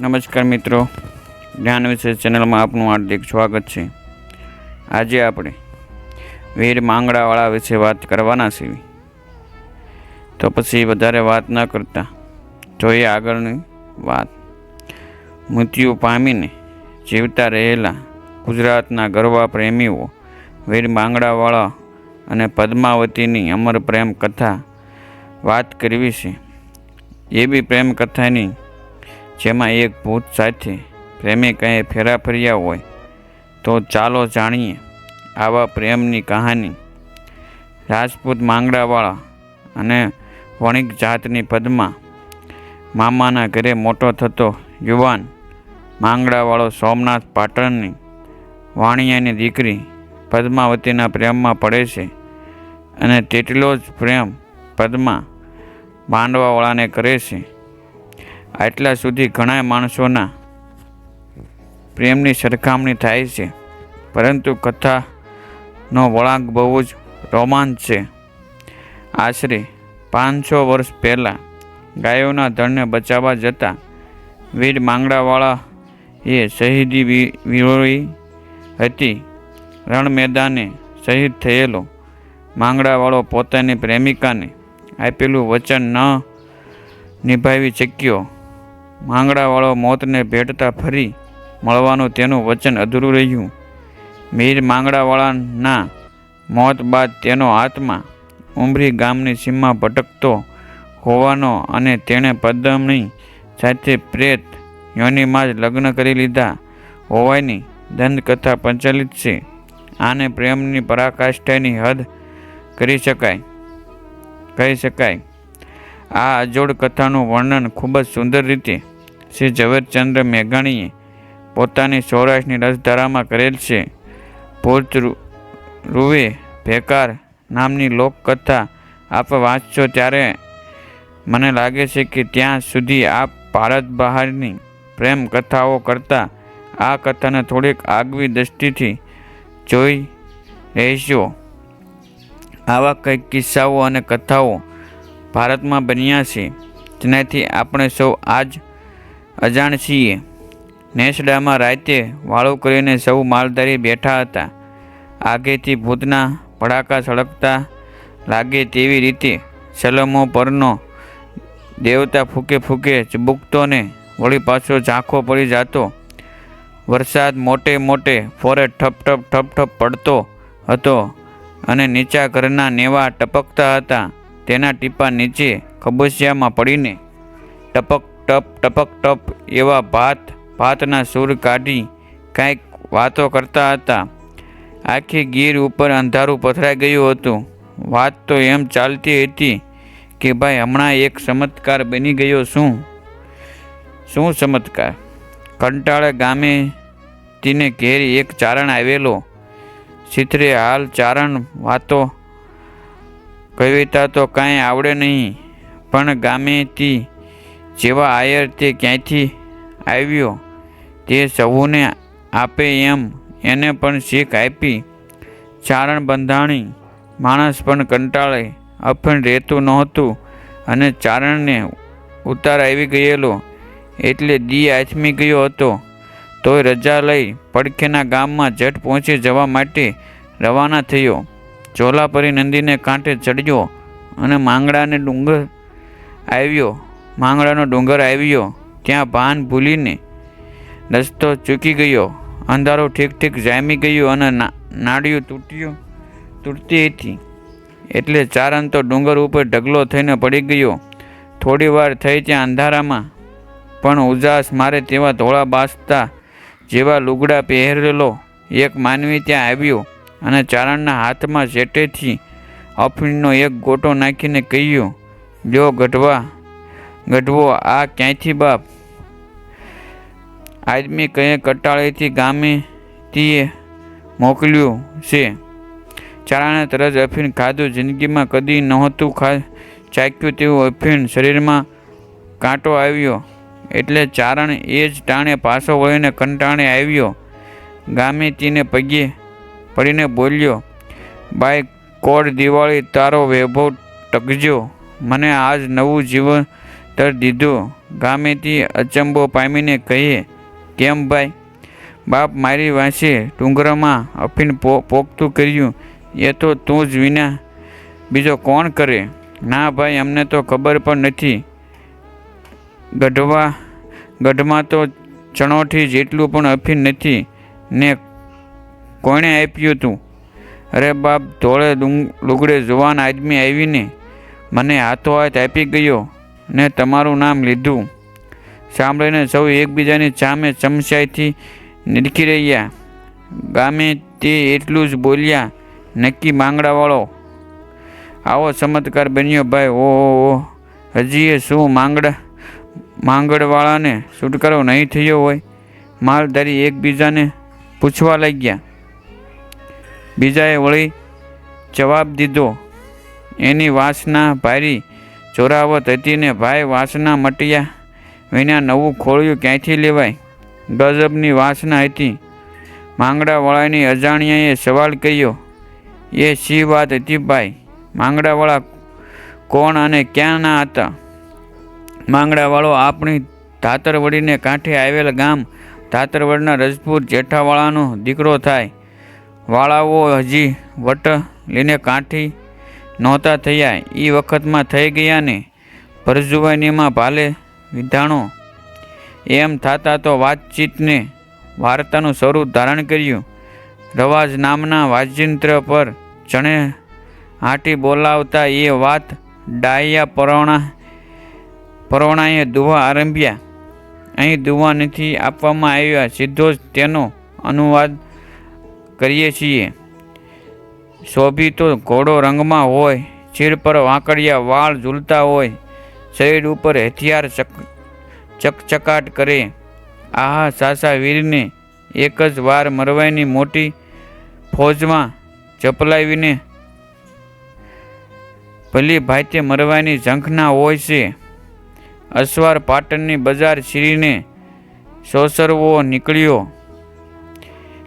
નમસ્કાર મિત્રો. જ્ઞાન વિશે ચેનલમાં આપનું હાર્દિક સ્વાગત છે. આજે આપણે વીર માંગડાવાળા વિશે વાત કરવાના છીએ. તો પછી વધારે વાત ન કરતા, જોઈએ આગળની વાત. મૃત્યુ પામીને જીવતા રહેલા ગુજરાતના ગરવા પ્રેમીઓ, વીર માંગડાવાળા અને પદ્માવતીની અમર પ્રેમ કથા વાત કરવી છે. એવી પ્રેમ કથાની જેમાં એક ભૂત સાથે પ્રેમિકાએ ફેરા ફર્યા હોય, તો ચાલો જાણીએ આવા પ્રેમની કહાની. રાજપૂત માંગડાવાળા અને વણિક જાતની પદમાં મામાના ઘરે મોટો થતો યુવાન માંગડાવાળો સોમનાથ પાટણની વાણિયાની દીકરી પદ્માવતીના પ્રેમમાં પડે છે અને તેટલો જ પ્રેમ પદ્મા માંડવાવાળાને કરે છે. આટલા સુધી ઘણા માણસોના પ્રેમની સરખામણી થાય છે. પરંતુ કથાનો વળાંક બહુ જ રોમાંચ છે. આશરે પાંચસો વર્ષ પહેલાં ગાયોના ધણને બચાવવા જતાં વીર માંગડાવાળા એ શહીદી વી- હતી. રણ મેદાને શહીદ થયેલો માંગડાવાળો પોતાની પ્રેમિકાને આપેલું વચન ન નિભાવી શક્યો. માંગડાવાળો મોતને ભેટતા ફરી મળવાનું તેનું વચન અધૂરું રહ્યું. મીર માંગડાવાળાના મોત બાદ તેનો આત્મા ઉમરી ગામની સીમા ભટકતો હોવાનો અને તેણે પદ્મની સાથે પ્રેત યોનિમાં જ લગ્ન કરી લીધા હોવાની દંતકથા પ્રચલિત છે. આને પ્રેમની પરાકાષ્ઠાની હદ કરી શકાય. કહી શકાય. આ અજોડ કથાનું વર્ણન ખૂબ જ સુંદર રીતે શ્રી ઝવેરચંદ્ર મેઘાણીએ પોતાની સૌરાષ્ટ્રની રસધારામાં કરેલ છે. રૂ- રૂવે ભેકાર નામની લોકકથા આપ વાંચશો ત્યારે મને લાગે છે કે ત્યાં સુધી આપ ભારત બહારની પ્રેમ કથાઓ કરતાં આ કથાને થોડીક આગવી દ્રષ્ટિથી જોઈ રહેશો આવા કંઈક કિસ્સાઓ અને કથાઓ ભારતમાં બન્યા છે. જેનાથી આપણે સૌ આજ અજાણ છીએ. નેસડામાં રાતે વાળો કરીને સૌ માલધારી બેઠા હતા. આગેથી ભૂતના ભડાકા સળગતા લાગે તેવી રીતે સલમો પરનો દેવતા ફૂકે ફૂકે ચબુકતો ને વળી પાછો ઝાંખો પડી જતો. વરસાદ મોટે મોટે ફોરે ઠપ ઠપ ઠપ ઠપ પડતો હતો અને નીચા ઘરના નેવા ટપકતા હતા. તેના ટીપા નીચે ખબુશિયામાં પડીને ટપક ટપ ટપક ટપ એવા ભાત, ભાતના સૂર કાઢી કાંઈક વાતો કરતા હતા. આખી ગીર ઉપર અંધારું પથરાઈ ગયું હતું. વાત તો એમ ચાલતી હતી કે, ભાઈ, હમણાં એક ચમત્કાર બની ગયો શું? શું ચમત્કાર? કંટાળે ગામે તીને ઘેર એક ચારણ આવેલો. ચિત્રે હાલ ચારણ વાતો કવિતા તો કાંઈ આવડે નહીં, પણ ગામેથી જેવા આયર તે ક્યાંયથી આવ્યો, તે સૌને આપે એમ, એને પણ શીખ આપી. ચારણ બંધાણી માણસ પણ કંટાળે, અફણ રહેતું નહોતું અને ચારણને ઉતાર આવી ગયેલો, એટલે દી આથમી ગયો હતો. તોય રજા લઈ પડખેના ગામમાં જટ પહોંચી જવા માટે રવાના થયો. ચોલાપરી નદીને કાંઠે ચડ્યો અને માંગડાને ડુંગર આવ્યો. માંગડાનો ડુંગર આવ્યો. ત્યાં ભાન ભૂલીને રસ્તો ચૂકી ગયો. અંધારો ઠીક ઠીક જામી ગયું અને નાડિયું તૂટ્યું, તૂટતી હતી. એટલે ચારણ તો ડુંગર ઉપર ઢગલો થઈને પડી ગયો. થોડી વાર થઈ ત્યાં અંધારામાં, પણ ઉજાસ મારે તેવા ધોળા બાસતા જેવા લુગડા પહેરેલો એક માનવી ત્યાં આવ્યો. અને ચારણના હાથમાં જેટેથી અફીણનો એક ગોટો નાખીને કહ્યું જો ગઢવા, ગઢવો, આ ક્યાંયથી બાપ? આદમી કહે કટાળેથી ગામે તીએ મોકલ્યું છે? ચારણે તરત અફીણ ખાધું, જિંદગીમાં કદી નહોતું ખા, ચાખ્યું તેવું અફીણ શરીરમાં કાંટો આવ્યો. એટલે ચારણ એ જ ટાણે પાછો વળીને કંટાણે આવ્યો. ગામે તીને પગે પડીને બોલ્યો બાય કોડ દિવાળી તારો વૈભવ ટકજો. મને આજ નવું જીવન તર દીધું. ગામેથી અચંબો પામીને કહીએ, કેમ ભાઈ બાપ મારી વાંસે ટુંગરામાં અફીન પો, પોખતું કર્યું. એ તો તું જ વિના બીજો કોણ કરે? ના ભાઈ, અમને તો ખબર પણ નથી. ગઢવા, ગઢમાં તો ચણોઠી જેટલું પણ અફીન નથી. ને કોણે આપ્યું તું? અરે બાપ, ધોળે લુગડે જુવાન આદમી આવીને મને હાથો હાથ આપી ગયો ને તમારું નામ લીધું. સાંભળીને સૌ એકબીજાની સામે ચમચાઈથી નિરખી રહ્યા. ગામે તે એટલું જ બોલ્યા, નક્કી માંગડાવાળો, આવો ચમત્કાર બન્યો ભાઈ, ઓ ઓ હજી એ શું માંગડા, માંગડવાળાને છુટકારો નહીં થયો હોય? માલધારી એકબીજાને પૂછવા લાગ્યા. બીજાએ વળી જવાબ દીધો, એની વાસના ભારી જોરાવત હતી ને ભાઈ વાસના મટિયા વિના નવું ખોળિયું ક્યાંથી લેવાય? ગજબની વાસના હતી. માંગડાવાળાની અજાણ્યાએ સવાલ કર્યો, એ શી વાત હતી ભાઈ? માંગડાવાળા કોણ અને ક્યાંના હતા? માંગડાવાળો આપણી ધાતરવડીને કાંઠે આવેલ ગામ ધાતરવડના રજપૂત જેઠાવાળાનો દીકરો થાય. વાળાઓ હજી વટ લઈને કાંઠી નહોતા થયા. એ વખતમાં થઈ ગયા ને ભરજુવાનીમાં ભાલે વિધાણો. એમ થતાં તો વાતચીતને વાર્તાનું સ્વરૂપ ધારણ કર્યું. રવાજ નામના વાજિંત્ર પર જણે હાટી બોલાવતા એ વાત ડાયા પરોણા પરોણાએ દુવા આરંભ્યા. અહીં દુવા નથી આપવામાં આવ્યા. સીધો જ તેનો અનુવાદ કરીએ છીએ. શોભિતો ઘોડો રંગમાં હોય ચીર પર વાંકડિયા વાળ ઝૂલતા હોય, શરીર ઉપર હથિયાર ચક, ચકચકાટ કરે. આહા, સાસા વીરને એક જ વાર મરવાઈની મોટી ફોજમાં ચપલાવીને ભલી ભાઈતે મરવાની ઝંખના હોય છે, અસવાર પાટણની બજાર છીરીને સોસરવો નીકળ્યો.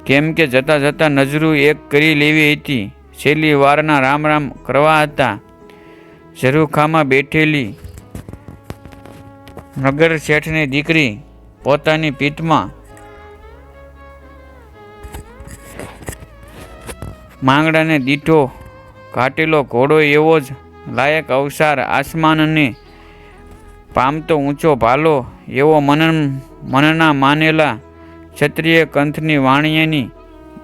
કેમ કે જતાં જતાં નજરું એક કરી લેવી હતી. છેલ્લી વારના રામ રામ કરવા હતા. ઝરૂખામાં બેઠેલી નગર શેઠની દીકરી પોતાની પીઠમાં માંગડાને દીઠો ઘાટેલો ઘોડો એવો જ લાયક અવસાર આસમાનને પામતો ઊંચો ભાલો એવો મનન મનના માનેલા ક્ષત્રિય કંથની વાણિયાની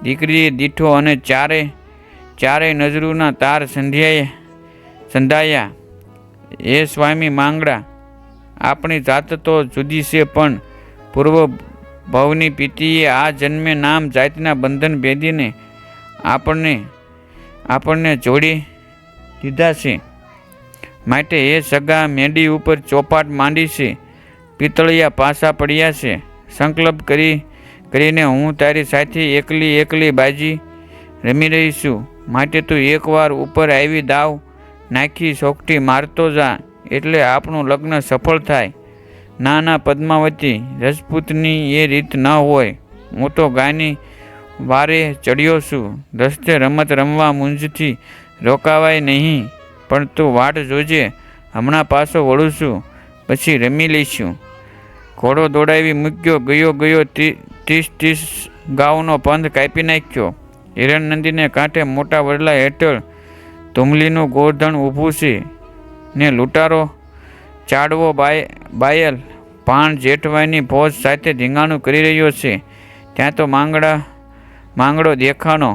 દીકરીએ દીઠો અને ચારે ચારેય નજરૂના તાર સંધ્યાએ સંધાયા એ સ્વામી માંગડા, આપણી જાત તો જુદી છે, પણ પૂર્વ ભવની પિતિએ આ જન્મે નામ જાતના બંધન ભેદીને આપણને આપણને જોડી દીધા છે. માટે એ સગા મેડી ઉપર ચોપાટ માંડી છે પિતળિયા પાસા પડ્યા છે. સંકલ્પ કરી કરીને હું તારી સાથે એકલી એકલી બાજી રમી રહી છું. માટે તું એકવાર ઉપર આવી દાવ, નાખી સોકટી મારતો જા, એટલે આપણું લગ્ન સફળ થાય. ના ના પદ્માવતી રજપૂતની એ રીત ન હોય. હું તો ગાની વારે ચડ્યો છું. રસ્તે રમત રમવા મૂંઝથી રોકાવાય નહીં, પણ તું વાટ જોજે. હમણાં પાછો વળું છું, પછી રમી લઈશું. ઘોડો દોડાવી મૂક્યો, ગયો ગયો તી- ત્રીસ ત્રીસ ગાઉનો પંથ કાપી નાખ્યો. હિરણનંદીને કાંઠે મોટા વડલા હેઠળ ધુમલીનું ગોરધણ ઊભું છે. ને લૂંટારો, ચાડવો બાય, બાયલ, ભાણ જેઠવાઈની ફોજ સાથે ધીંગાણું કરી રહ્યો છે. ત્યાં તો માંગડા, માંગડો દેખાણો.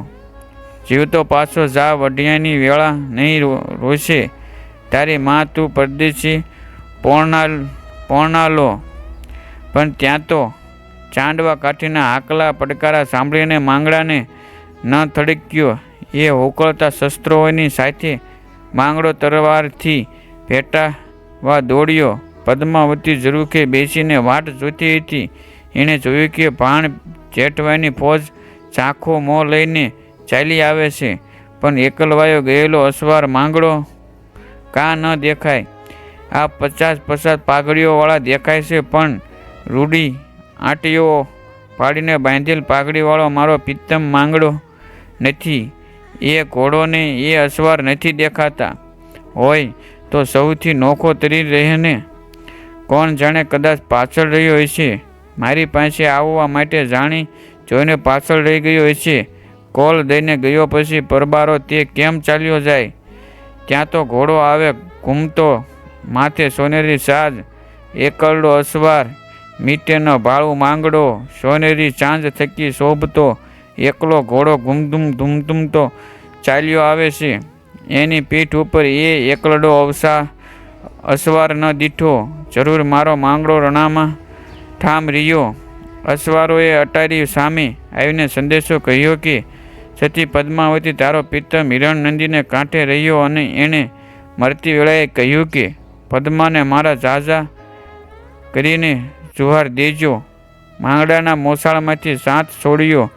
જીવતો પાછો જા વઢિયાની વેળા નહીં રોશે તારી માં તું પરદેશી પોણના પોણાલો પણ ત્યાં તો ચાંદવા કાઠીના આકલા પડકારા સાંભળીને માંગડાને ન થડક્યો. એ હોકળતા શસ્ત્રોની સાથે માંગડો તરવારથી ભેટાવા દોડ્યો. પદ્માવતી ઝરૂખે બેસીને વાટ જોતી હતી. એણે જોયું કે ભાણ જેઠવાની ફોજ ચાખો મોં લઈને ચાલી આવે છે, પણ એકલવાયો ગયેલો અસવાર માંગડો કાં ન દેખાય. આ પચાસ પચાસ પાઘડીઓવાળા દેખાય છે, પણ રૂડી આંટીઓ પાડીને બાંધેલ પાઘડીવાળો મારો પિત્તમ માંગડો નથી. એ ઘોડોને એ અસવાર નથી દેખાતા. હોય તો સૌથી નોખો તરી રહેને કોણ જાણે કદાચ પાછળ રહ્યો હશે? મારી પાસે આવવા માટે જાણી જોઈને પાછળ રહી ગયો હશે. કોલ દઈને ગયો પછી પરબારો તે કેમ ચાલ્યો જાય? ત્યાં તો ઘોડો આવે ઘૂમતો, માથે સોનેરી સાજ એકરડો અસવાર મીટેનો ભાળું માંગડો, સોનેરી ચાંદ થકી શોભતો, એકલો ઘોડો ઘૂમધૂમ ધૂમધૂમતો ચાલ્યો આવે છે. એની પીઠ ઉપર એ એકલડો અવસા, અસવાર ન દીઠો, જરૂર મારો માંગડો રણામાં ઠામ રહ્યો. અસવારોએ અટારી સામે, આવીને સંદેશો કહ્યો કે, સતી પદ્માવતી, તારો પિત્તર મિરણ નંદીને કાંઠે રહ્યો અને એણે મરતી વેળાએ કહ્યું કે, પદ્માને મારા ઝાઝા કરીને જુહાર દેજો. માંગડાના મોસાળમાંથી સાત છોડીઓ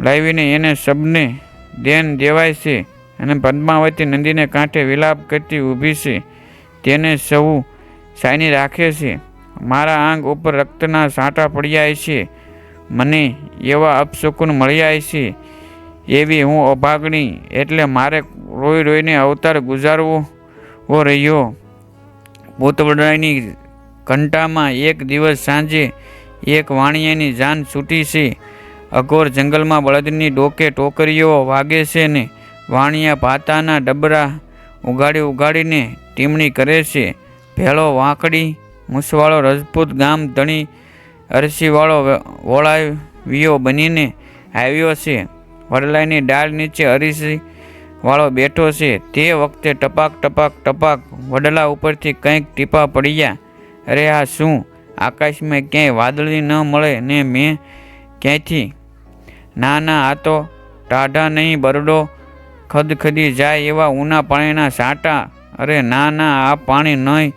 લાવીને એને સબને દેન દેવાય છે અને પદ્માવતી નદીને કાંઠે વિલાપ કરતી ઊભી છે. તેને સૌ સાયની રાખે છે. મારા આંગ ઉપર રક્તના સાંટા પડ્યા છે. મને એવા અપશુકુન મળ્યા છે. એવી હું અભાગણી એટલે મારે રોઈ રોઈને અવતાર ગુજારવો રહ્યો. ભૂતવડાની ઘંટામાં એક દિવસ સાંજે એક વાણિયાની જાન છૂટી છે. અઘોર જંગલમાં બળદની ડોકે ટોકરીઓ વાગે છે ને વાણિયા ભાતાના ડબરા ઉગાડી ઉગાડીને ટીમણી કરે છે. ભેળો વાંકડી, મૂસવાળો રજપૂત ગામ ધણી, અરસીવાળો વોળાવીઓ બનીને આવ્યો છે. વડલાઈની ડાળ નીચે અરીસી વાળો બેઠો છે. તે વખતે ટપાક ટપાક ટપાક વડલા ઉપરથી કંઈક ટીપા પડ્યા. અરે આ શું આકાશમાં ક્યાંય વાદળી ન મળે ને મેં ક્યાંયથી? ના ના, આ તો ટાઢા નહીં, બરડો ખદખદી જાય એવા ઊના પાણીના સાંટા. અરે ના ના, આ પાણી નહીં,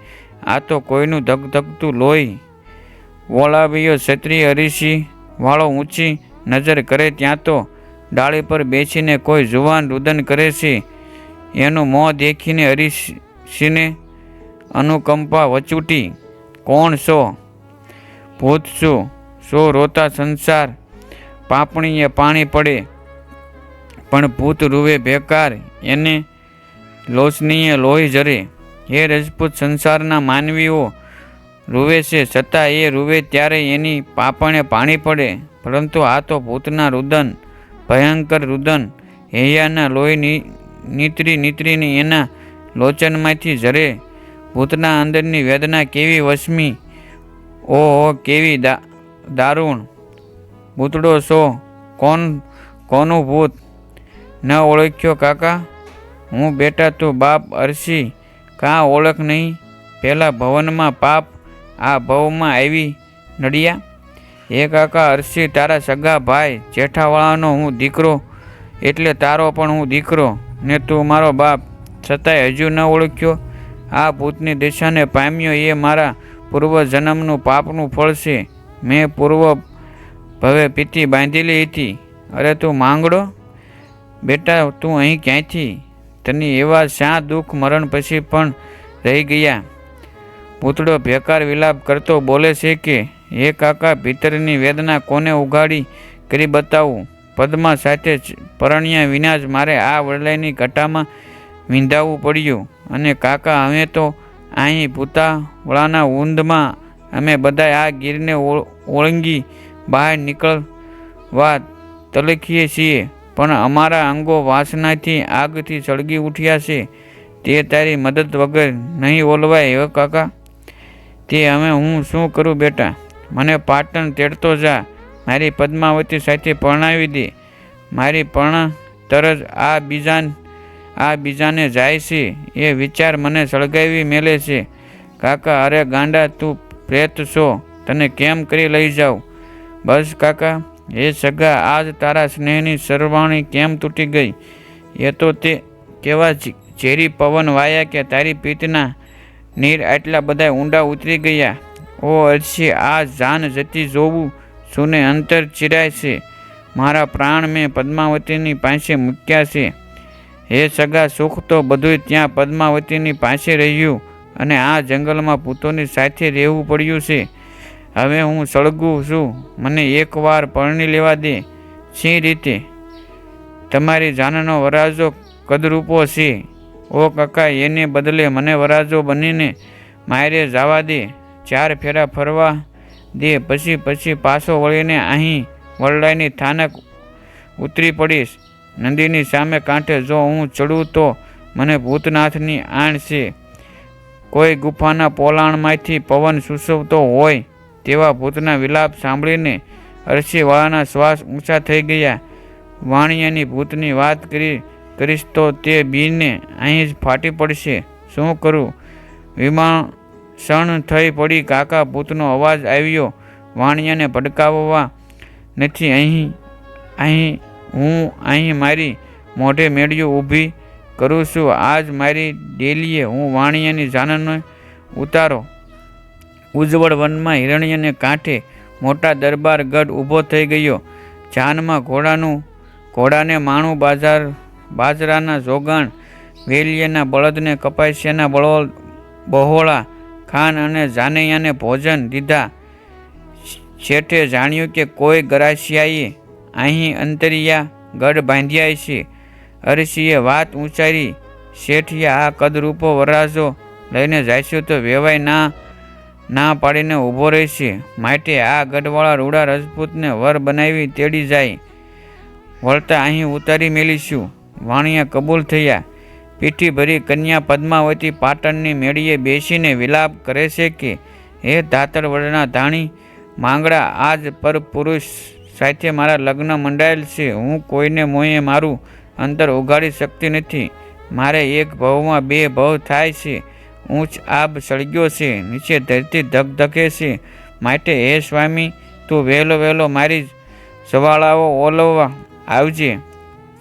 આ તો કોઈનું ધગધગતું લોહી. વોલાવીઓ ક્ષત્રિય હરીશી વાળો ઊંચી નજર કરે ત્યાં તો ડાળી પર બેસીને કોઈ જુવાન રુદન કરે છે. એનું મોં દેખીને હરીશીને અનુકંપા વચૂટી કોણ છો? ભૂત છું સો રોતા સંસાર? પાપણીએ પાણી પડે. પણ ભૂત રૂવે બેકાર. એને લોચનીએ લોહી જરે. હે રજપૂત, સંસારના માનવીઓ, રૂવે છે. છતાં એ રૂવે ત્યારે એની પાપણે પાણી પડે. પરંતુ આ તો ભૂતના રુદન, ભયંકર રુદન. હૈયાના લોહી નીતરી, નીતરીને એના લોચનમાંથી જરે. ભૂતના અંદરની વેદના કેવી વસમી? ઓહો, કેવી દા, દારૂણ. ભૂતડો શો કોણ, કોનું ભૂત? ન ઓળખ્યો કાકા? હું બેટા તું બાપ અરસી, કાં ઓળખ નહીં? પહેલાં ભવનમાં પાપ આ ભવમાં આવી નડિયા? એ કાકા અરસી, તારા સગા ભાઈ, જેઠાવાળાનો હું દીકરો, એટલે તારો પણ હું દીકરો, ને તું મારો બાપ. છતાંય હજુ ન ઓળખ્યો? આ ભૂતની દિશાને પામ્યો, એ મારા પૂર્વ જન્મનું પાપનું ફળ છે. મેં પૂર્વ ભવે પીતી બાંધેલી હતી. અરે, તું માંગડો? બેટા, તું અહીં ક્યાંથી? તને એવા શા દુઃખ મરણ પછી પણ રહી ગયા? પૂતળો ભેકાર વિલાપ કરતો બોલે છે કે, હે કાકા, ભીતરની વેદના કોને ઉગાડી કરી બતાવું? પદ્મા સાથે પરણ્યા વિના જ મારે આ વડલાઈની ઘટામાં વિંધાવવું પડ્યું. અને કાકા, અમે તો અહીં પૂતાવળાના ઊંધમાં અમે બધા આ ગીરને ઓળંગી બહાર નીકળવા તલખીએ છીએ. પણ અમારા અંગો વાસનાથી આગથી સળગી ઉઠ્યા છે. તે તારી મદદ વગર નહીં ઓલવાય, હો કાકા? તે હવે હું શું કરું બેટા? મને પાટણ તેડતો જા. મારી પદ્માવતી સાથે પરણાવી દે. મારી પરણા તરજ આ બીજાન આ બીજાને જાય છે. એ વિચાર મને સળગાવી મેલે છે. કાકા, અરે ગાંડા, તું પ્રેત છો. તને કેમ કરી લઈ જાઉં? બસ કાકા, એ સગા આજ તારા સ્નેહની સરવાણી કેમ તૂટી ગઈ? એ તો તે કેવા ઝેરી પવન વાયા કે તારી પિત્તના નીર આટલા બધા ઊંડા ઉતરી ગયા? ઓ અરસી આ જાન જતી જોવું સુને અંતર ચિરાય છે. મારા પ્રાણ મેં પદ્માવતીની પાસે મૂક્યા છે. હે સગા, સુખ તો બધુંય ત્યાં પદ્માવતીની પાસે રહ્યું અને આ જંગલમાં પૂતોની સાથે રહેવું પડ્યું છે. હવે હું સળગું છું. મને એકવાર પરણી લેવા દે. સી રીતે? તમારી જાનનો વરાજો કદરૂપો છે. ઓ કાકા, એને બદલે મને વરાજો બનીને માયરે જવા દે. ચાર ફેરા ફરવા દે. પછી પછી પાછો વળીને અહીં વરડાઈની થાનક ઉતરી પડીશ. નદીની સામે કાંઠે જો હું ચડું તો મને ભૂતનાથની આણ છે. કોઈ ગુફાના પોલાણમાંથી પવન સૂસવતો હોય તેવા ભૂતના વિલાપ સાંભળીને અરસીવાળાના શ્વાસ ઊંચા થઈ ગયા. વાણિયાની ભૂતની વાત કરી કરીશ તો તે બીને અહીં જ ફાટી પડશે. શું કરું? વિમાન ક્ષણ થઈ પડી કાકા ભૂતનો અવાજ આવ્યો. વાણિયાને ભડકાવવા નથી અહીં અહીં હું અહીં મારી મોઢે મેળીઓ ઊભી કરું છું. આજ મારી ડેલીએ હું વાણિયાની જાનને ઉતારો. ઉજ્જવળ વનમાં હિરણ્યને કાંઠે મોટા દરબાર ગઢ ઊભો થઈ ગયો. જાનમાં ઘોડાનું, ઘોડાને માણું બાજાર, બાજરાના જોગાણ વેલિયાના બળદને કપાસિયાના બળો બહોળા ખાન અને જાનૈયાને ભોજન દીધા. શેઠે જાણ્યું કે કોઈ ગરાસિયાએ અહીં અંતરિયા ગઢ બાંધ્યા છે. અરસીએ વાત ઉંચારી શેઠિયા, આ કદરૂપો વરાજો લઈને જાયશું તો વેવાય ના ના પાડીને ઊભો રહેશે. માટે આ ગઢવાળા રૂડા રજપૂતને વર બનાવી તેડી જાય. વળતા અહીં ઉતારી મેલીશું. વાણિયા કબૂલ થયા. પીઠી ભરી કન્યા પદ્માવતી પાટણની મેળીએ બેસીને વિલાપ કરે છે કે, હે ધાતળ વડના ધાણી, માંગડા, આજ પર પુરુષ સાથે મારા લગ્ન મંડાયેલ છે. હું કોઈને મોંએ મારું અંતર ઉગાડી શકતી નથી. મારે એક ભવમાં બે ભવ થાય છે. ઊંચ આબ સળગ્યો છે, નીચે ધરતી ધકધકે છે. માટે હે સ્વામી, તું વહેલો વહેલો મારી સવાળાઓ ઓલવવા આવજે.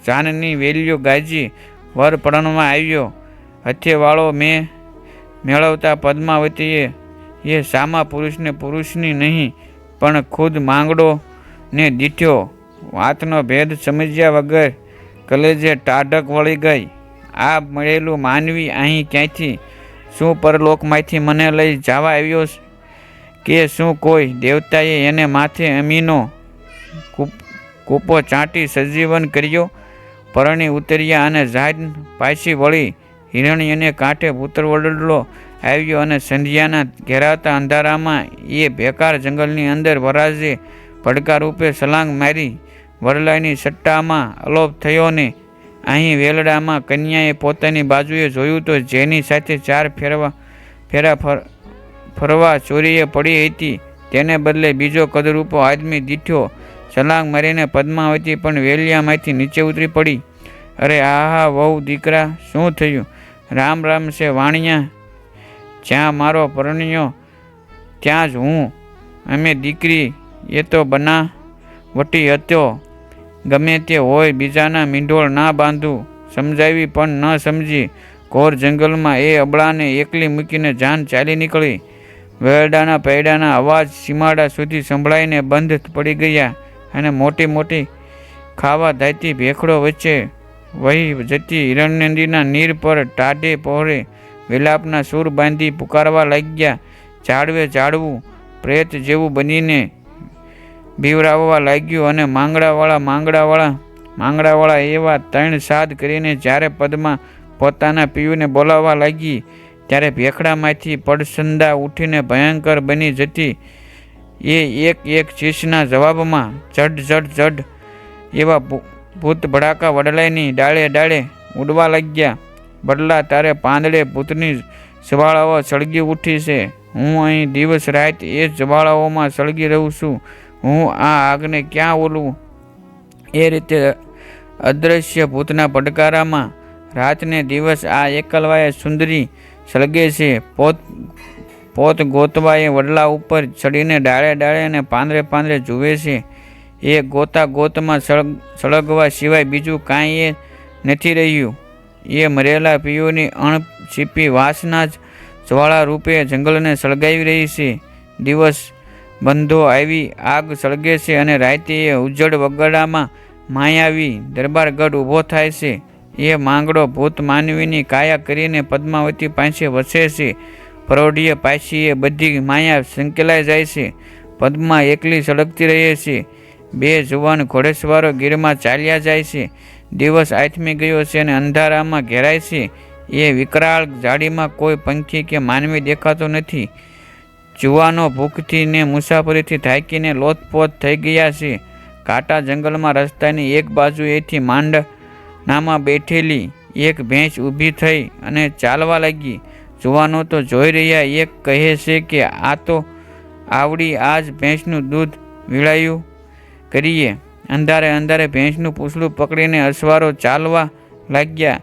ચાનની વેલીઓ ગાજી, વર પડણમાં આવ્યો. હથેવાળો મેં મેળવતા પદ્માવતીએ, એ સામા પુરુષને પુરુષની નહીં, પણ ખુદ માંગડો ને દીઠ્યો વાતનો ભેદ સમજ્યા વગર કલેજે ટાઢક વળી ગઈ. આ મળેલું માનવી અહીં ક્યાંથી? શું પરલોકમાંથી મને લઈ જવા આવ્યો કે શું કોઈ દેવતાએ એને માથે અમીનો કૂપ- ચાંટી સજીવન કર્યો? પરણી ઉતર્યા અને ઝાડ પાછી વળી હિરણ્યને કાંઠે પુત્રવડલો આવ્યો અને સંધ્યાના ઘેરાતા અંધારામાં એ બેકાર જંગલની અંદર વરાજે ભડકા રૂપે સલાંગ મારી વરલાઈની સટ્ટામાં અલોપ થયો ને, અહીં વેલડામાં કન્યાએ પોતાની બાજુએ જોયું તો જેની સાથે ચાર ફેરવા, ફેરા ફર, ફરવા ચોરીએ પડી હતી, તેને બદલે બીજો કદરૂપો આદમી દીઠ્યો, છલાંગ મારીને પદ્માવતી પણ વેલિયામાંથી નીચે ઉતરી પડી. અરે આહા વહુ દીકરા, શું થયું? રામ રામ છે વાણિયા, જ્યાં મારો પરણ્યો, ત્યાં જ હું. અમે દીકરી એ તો બનાવટી હતો. ગમે તે હોય બીજાના મીંઢોળ ના બાંધું. સમજાવી પણ ન સમજી ઘોર જંગલમાં એ અબળાને એકલી મૂકીને જાન ચાલી નીકળી. વેરડાના પૈડાના અવાજ સીમાડા સુધી સંભળાઈને બંધ પડી ગયા અને મોટી મોટી ખાવા ધાતી ભેખડો વચ્ચે વહી જતી હિરણ્યનદીના નીર પર ટાઢે પહોરે વિલાપના સૂર બાંધી પુકારવા લાગ્યા. ઝાડવે ઝાડવું, પ્રેત જેવું બનીને બીવરાવવા લાગ્યું અને માંગડાવાળા માંગડાવાળા માંગડાવાળા એવા ત્રણ સાદ કરીને જ્યારે પદમાં પોતાના પિયુને બોલાવવા લાગી, ત્યારે ભેખડામાંથી પડસંદા ઉઠીને ભયંકર બની જતી. એ એક એક ચીસના જવાબમાં, જડ જડ જડ, એવા ભૂત ભડાકા વડલાઈની ડાળે ડાળે ઉડવા લાગ્યા. બદલા, તારે પાંદડે ભૂતની જવાળાઓ સળગી ઉઠી છે. હું અહીં દિવસ રાત એ જવાળાઓમાં સળગી રહું છું. હું આ આગને ક્યાં ઓલું? એ રીતે અદ્રશ્ય ભૂતના પડકારામાં રાતને દિવસ આ એકલવાએ સુંદરી સળગે છે. પોત પોત ગોતવાએ વડલા ઉપર ચડીને ડાળે ડાળે અને પાંદરે પાંદરે જુએ છે. એ ગોતા ગોતમાં સળગ, સળગવા સિવાય બીજું કાંઈ એ નથી રહ્યું. એ મરેલા પીઓની અણછીપી વાસના જ જ્વાળા રૂપે જંગલને સળગાવી રહી છે. દિવસ બંધો આવી, આગ સળગે છે અને રાયતીએ ઉજ્જડ વગડામાં માયાવી દરબારગઢ ઊભો થાય છે. એ માંગડો ભૂત માનવીની કાયા કરીને પદ્માવતી પાસે વસે છે. પરોઢીએ પાછી એ બધી માયા સંકેલાઈ જાય છે. પદ્મા એકલી સળગતી રહે છે. બે જુવાન ઘોડેસવારો ગીરમાં ચાલ્યા જાય છે. દિવસ આથમી ગયો છે અને અંધારામાં ઘેરાય છે. એ વિકરાળ જાડીમાં કોઈ પંખી કે માનવી દેખાતો નથી. જુવાનો ભૂખથી ને મુસાફરીથી થાકીને લોથપોથ થઈ ગયા છે. કાંટા જંગલમાં રસ્તાની એક બાજુએથી માંડનામાં બેઠેલી એક ભેંસ ઊભી થઈ અને ચાલવા લાગી. જુવાનો તો જોઈ રહ્યા, એક કહે છે કે, આ તો આવડી આજ ભેંસનું દૂધ વીળાયું કરીએ. અંધારે અંધારે ભેંસનું પૂછડું પકડીને અસવારો ચાલવા લાગ્યા.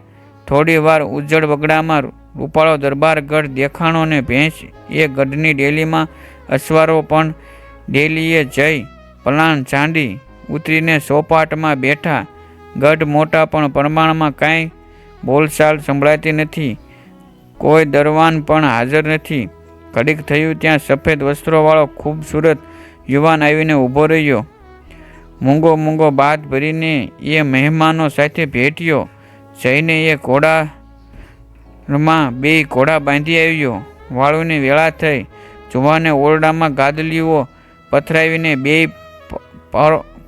થોડી વાર ઉજ્જડ વગડામાં રૂપાળો દરબાર ગઢ દેખાણો ને ભેંસ, એ ગઢની ડેલીમાં અસવારો પણ ડેલીએ જઈ પલાણ ચાંડી ઉતરીને સોપાટમાં બેઠા. ગઢ મોટા પણ પ્રમાણમાં કાંઈ બોલચાલ સંભળાતી નથી. કોઈ દરવાન પણ હાજર નથી. ઘડીક થયું ત્યાં સફેદ વસ્ત્રોવાળો ખૂબસૂરત યુવાન આવીને ઊભો રહ્યો. મૂંગો મૂંગો બાદ ભરીને એ મહેમાનો સાથે ભેટ્યો. જઈને એ ઘોડામાં બે ઘોડા બાંધી આવ્યો. વાળુની વેળા થઈ. જુવાને ઓરડામાં ગાદલીઓ પથરાવીને બે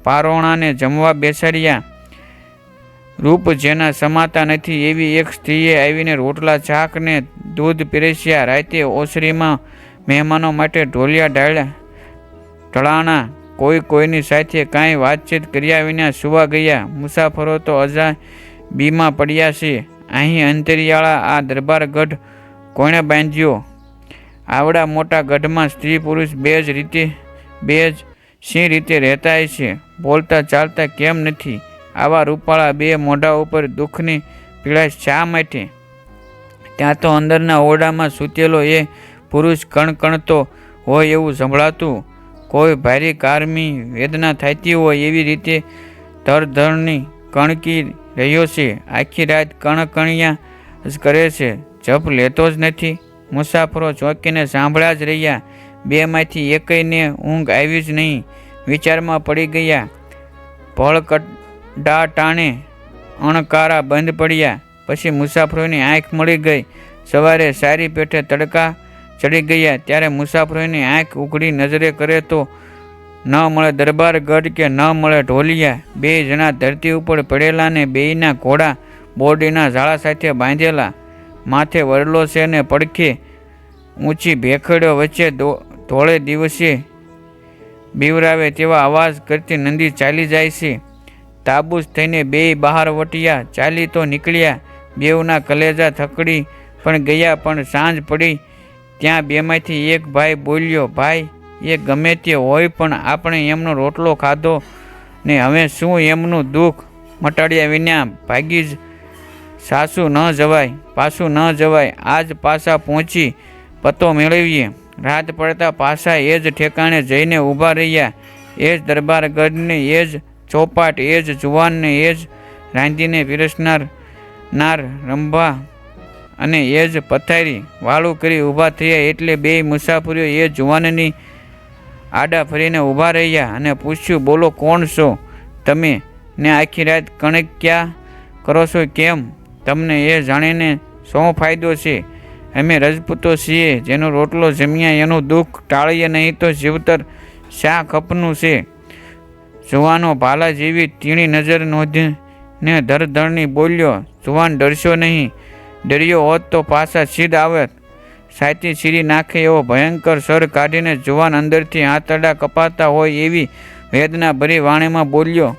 પારોણાને જમવા બેસાડ્યા. રૂપ જેના સમાતા નથી એવી એક સ્ત્રીએ આવીને રોટલા ચાકને દૂધ પીરસ્યા. રાતે ઓસરીમાં મહેમાનો માટે ઢોલિયા ઢાળ્યા ઢળાણા કોઈ કોઈની સાથે કાંઈ વાતચીત કર્યા વિના સુવા ગયા. મુસાફરો તો અજા બીમાં પડ્યા છે. અહીં અંતરિયાળા આ દરબાર ગઢ કોણે બાંધ્યો? આવડા મોટા ગઢમાં સ્ત્રી પુરુષ બે જ રીતે, બે જ સી રીતે રહેતા છે. બોલતા ચાલતા કેમ નથી? આવા રૂપાળા બે મોઢા ઉપર દુઃખની પીળાશ શા માટે? ત્યાં તો અંદરના ઓરડામાં સૂતેલો એ પુરુષ કણકણતો હોય એવું સંભળાતું. કોઈ ભારે કારમી વેદના થતી હોય એવી રીતે ધરધરની કણકી રહ્યો છે. આખી રાત કણકણિયા જ કરે છે. જપ લેતો જ નથી. મુસાફરો ચોંકીને સાંભળ્યા જ રહ્યા. બેમાંથી એકઈને ઊંઘ આવી જ નહીં. વિચારમાં પડી ગયા. ભળકડા ટાણે અણકારા બંધ પડ્યા. પછી મુસાફરોની આંખ મળી ગઈ. સવારે સારી પેઠે તડકા ચડી ગયા. ત્યારે મુસાફરોની આંખ ઉઘડી નજરે કરે તો ન મળે દરબાર ગઢ કે ન મળે ઢોલિયા, બે જણા ધરતી ઉપર પડેલા ને બેયના ઘોડા બોરડીના ઝાડા સાથે બાંધેલા. માથે વરલો છે ને પડખે ઊંચી ભેખડ્યો વચ્ચે ધોળે દિવસે બીવરાવે તેવા અવાજ કરતી નંદી ચાલી જાય છે. તાબૂસ થઈને બે બહાર વટ્યા, ચાલી તો નીકળ્યા. બેવના કલેજા થકડી પણ ગયા પણ સાંજ પડી. ત્યાં બેમાંથી એક ભાઈ બોલ્યો, ભાઈ એ ગમે તે હોય પણ આપણે એમનો રોટલો ખાધો ને હવે શું એમનું દુઃખ? મટાડ્યા વિના ભાગી જ સાસુ ન જવાય, પાછું ન જવાય. આજ પાછા પહોંચી પતો મેળવીએ. રાત પડતા પાછા એ જ ઠેકાણે જઈને ઊભા રહ્યા. એ જ દરબારગઢને, એ જ ચોપાટ, એ જ જુવાનને, એ જ રાંધીને પીરસનાર નાર રંભા અને એ જ પથારી વાળું કરી ઊભા થયા. એટલે બે મુસાફરીઓ એ જુવાનની આડા ફરીને ઊભા રહ્યા અને પૂછ્યું, બોલો, કોણ છો? તમે ને આખી રાત કણક ક્યાં કરો છો? કેમ? તમને એ જાણીને શું ફાયદો છે? અમે રજપૂતો છીએ, જેનો રોટલો જમ્યા એનું દુઃખ ટાળીએ નહીં તો જીવતર શા ખપનું છે. જુવાનો ભાલા જેવી તીણી નજર નોંધીને ધરધરની બોલ્યો, જુવાન ડરશો નહીં. ડર્યો હોત તો પાછા સીધ આવત. સાચી છીરી નાખે એવો ભયંકર સર કાઢીને જુવાન અંદરથી આંતરડા કપાતા હોય એવી વેદના ભરી વાણીમાં બોલ્યો,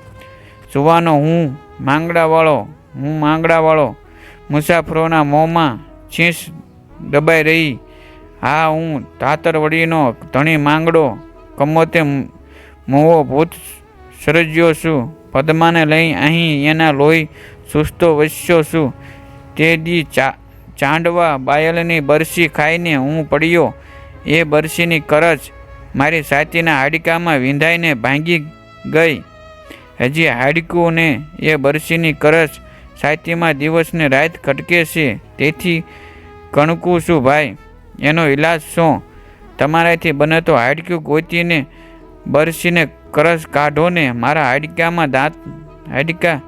જુવાનો, હું માંગડાવાળો હું માંગડાવાળો. મુસાફરોના મોંમાં છીંસ દબાઈ રહી. હા, હું તાતરવડીનો ધણી માંગડો, કમોતે મોવો ભૂત સર્જ્યો છું. પદ્માને લઈ અહીં એના લોહી સુસ્તો વસ્યો છું. તે દી ચા ચાંડવા બાયલની બરસી ખાઈને હું પડ્યો. એ બરસીની કરચ મારી સાતીના હાડકામાં વિંધાઈને ભાંગી ગઈ. હજી હાડકું ને એ બરસીની કરચ સાતીમાં દિવસને રાત ખટકે છે, તેથી કણકું છું ભાઈ? એનો ઈલાજ શું? તમારાથી બને તો હાડક્યું ગોતીને બરસીને કરસ કાઢો ને મારા હાડકામાં દાંત, હાડકા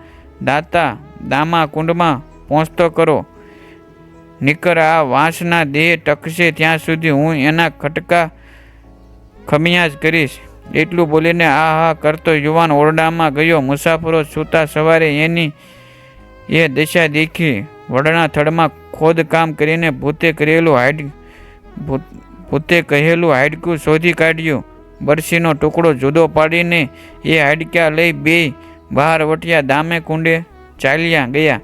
દાંતા દામા કુંડમાં પહોંચતો કરો. નિકર આ વાંસના દેહ ટકશે ત્યાં સુધી હું એના ખટકા ખમિયાજ કરીશ. એટલું બોલીને આ હા કરતો યુવાન ઓરડામાં ગયો. મુસાફરો સૂતા સવારે એની એ દશા દેખી. વડના થડમાં ખોદકામ કરીને ભૂતે કરેલું હાઈડ ભૂતે કહેલું હાડકું શોધી કાઢ્યું. બરસીનો ટુકડો જુદો પાડીને એ હાડક્યા લઈ બે બહાર વટ્યા. દામે કુંડે ચાલ્યા ગયા.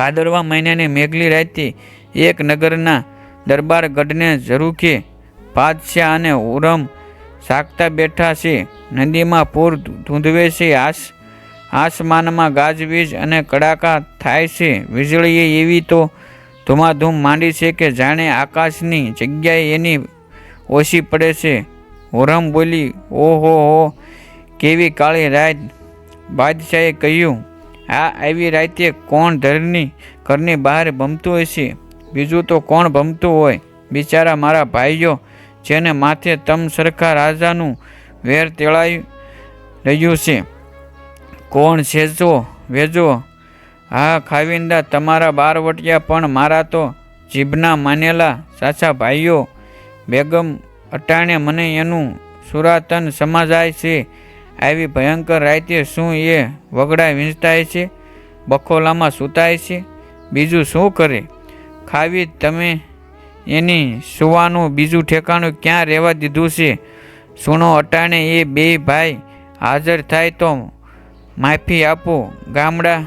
ભાદરવા મહિનાની મેઘલી રાતથી એક નગરના દરબાર ગઢને ઝરૂખે પાદશાહ અને ઉરમ સાકતા બેઠા છે. નદીમાં પૂર ધૂંધવે છે. આસ, આસમાનમાં ગાજવીજ અને કડાકા થાય છે. વીજળીએ એવી તો ધૂમાધૂમ માંડી છે કે જાણે આકાશની જગ્યાએ એની ઓછી પડે છે. હોરમ બોલી, ઓહો, હો, કેવી કાળી રાત. બાદશાહે કહ્યું આ આવી રાતે કોણ ધરની ઘરની બહાર ભમતું હશે બીજું તો કોણ ભમતું હોય? બિચારા મારા ભાઈઓ, જેને માથે તમ સરખા રાજાનું વેર તેળાઈ રહ્યું છે. કોણ છેજો, વેજો? હા, ખાવિંદા, તમારા બારવટિયા પણ મારા તો જીભના માનેલા સાચા ભાઈઓ. બેગમ અટાણે મને એનું સુરાતન સમાજાય છે. આવી ભયંકર રાતે શું એ વગડા વીંચતાય છે? બખોલામાં સૂતાય છે? બીજું શું કરે? ખાવી તમે એની સુવાનું બીજું ઠેકાણું ક્યાં રહેવા દીધું છે? સુનો અટાણે એ બે ભાઈ હાજર થાય તો માફી આપો. ગામડા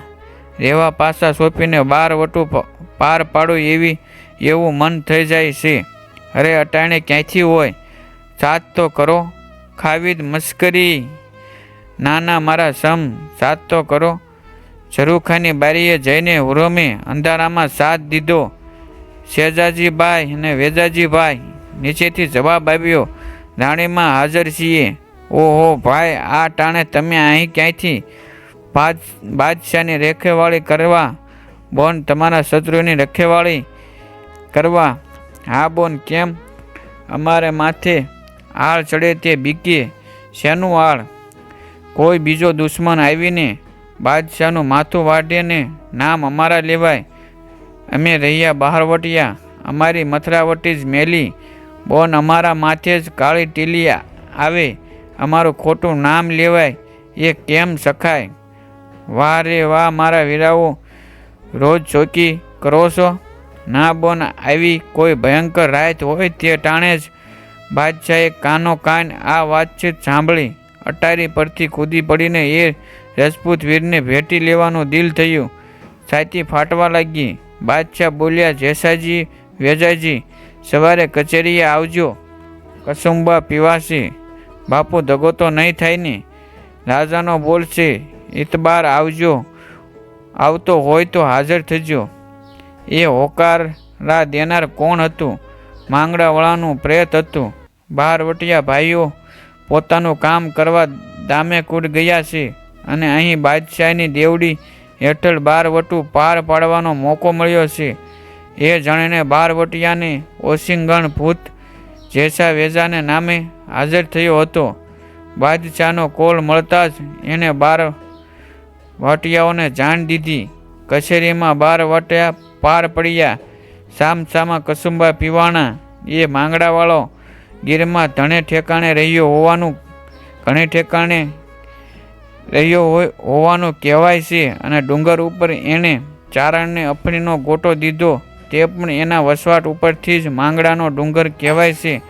રહેવા પાસા સોંપીને બાર વટું પાર પાડો એવી, એવું મન થઈ જાય છે. અરે અટાણે ક્યાંથી હોય? સાત તો કરો. ખાવી મસ્કરી ના ના, મારા સમ સાત તો કરો. ઝરૂખાની બારીએ જઈને હુરમે અંધારામાં સાથ દીધો. શેજાજીભાઈ અને વેજાજીભાઈ નીચેથી જવાબ આવ્યો રાણીમાં હાજર છીએ. ઓહો, ભાઈ, આ ટાણે તમે અહીં ક્યાંયથી બાદ, બાદશાહની રેખેવાળી કરવા? બોન, તમારા શત્રુની રખેવાળી કરવા? હા, બોન, કેમ? અમારે માથે આળ ચડે તે બીકીએ શેનું આળ? કોઈ બીજો દુશ્મન આવીને બાદશાહનું માથું વાઢીને નામ અમારા લેવાય. અમે રહ્યા બહારવટિયા. અમારી મથરાવટી જ મેલી. બોન અમારા માથે જ કાળી ટીલી આવે. અમારું ખોટું નામ લેવાય. એ કેમ શખાય વાહ રે વાહ મારા વીરાઓ. રોજ ચોકી કરો છો? ના બોન, આવી કોઈ ભયંકર રાત હોય તે ટાણે જ બાદશાહે કાનો કાન આ વાતચીત સાંભળી. અટારી પરથી કૂદી પડીને એ રજપૂત વીરને ભેટી લેવાનું દિલ થયું. છાતી ફાટવા લાગી. બાદશાહ બોલ્યા, જેસાજી, વેજાજી, સવારે કચેરીએ આવજો. કસુંબા પીવાશે. બાપુ દગો તો નહીં થાય ને. રાજાનો બોલશે ઇતબાર આવજો. આવતો હોય તો હાજર થજો. એ હોકારા દેનાર કોણ હતું? માંગડાવાળાનું પ્રેત હતું. બહારવટિયા ભાઈઓ પોતાનું કામ કરવા દામેકૂડ ગયા છે અને અહીં બાદશાહની દેવડી હેઠળ બારવટું પાર પાડવાનો મોકો મળ્યો છે. એ જાણીને બારવટિયાને ઓસિંગણ ભૂત જેસા વેજાને નામે હાજર થયો હતો. બાદશાહનો કોલ મળતા જ એણે બાર વાટિયાઓને જાણ દીધી. કચેરીમાં બાર વાટિયા પાર પડ્યા. સામસામા કસુંબા પીવાણા એ માંગડાવાળો ગીરમાં ધણે ઠેકાણે રહ્યો હોવાનું, ઘણે ઠેકાણે રહ્યો હોય હોવાનું કહેવાય છે અને ડુંગર ઉપર એણે ચારણને અફણીનો ગોટો દીધો. તે પણ એના વસવાટ ઉપરથી જ માંગડાનો ડુંગર કહેવાય છે.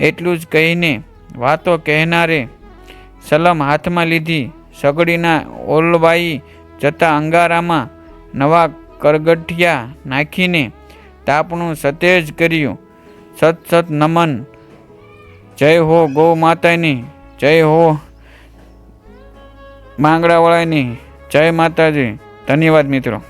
એટલું જ કહીને વાતો કહેનારે સલમ હાથમાં લીધી. સગડીના ઓલવાઈ જતા અંગારામાં નવા કરગઠિયા નાખીને તાપણું સતેજ કર્યું. સત સત નમન જય હો ગૌ માતાની જય હો માંગડાવાળાની જય માતાજી. ધન્યવાદ મિત્રો.